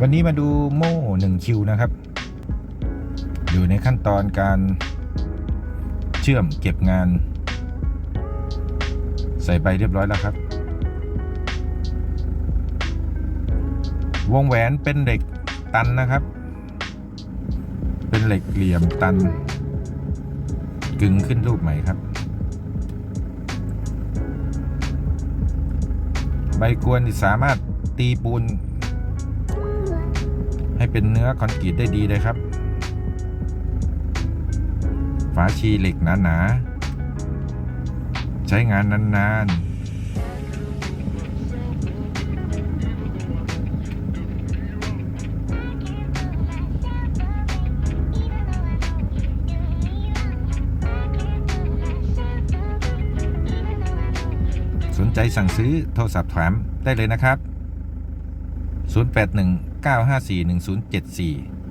วันนี้มาดูโม่1คิวนะครับ อยู่ในขั้นตอนการเชื่อมเก็บงาน ใส่ใบเรียบร้อยแล้วครับ วงแหวนเป็นเหล็กตันนะครับ เป็นเหล็กเหลี่ยมตัน กึงขึ้นรูปใหม่ครับ ใบกวนสามารถตีปูน ให้เป็นเนื้อคอนกรีตได้ดีเลยครับ ฝาชีเหล็กหนาๆ ใช้งานนานๆสนใจสั่งซื้อโทรศัพท์ถามได้เลยนะครับ 081 954 1074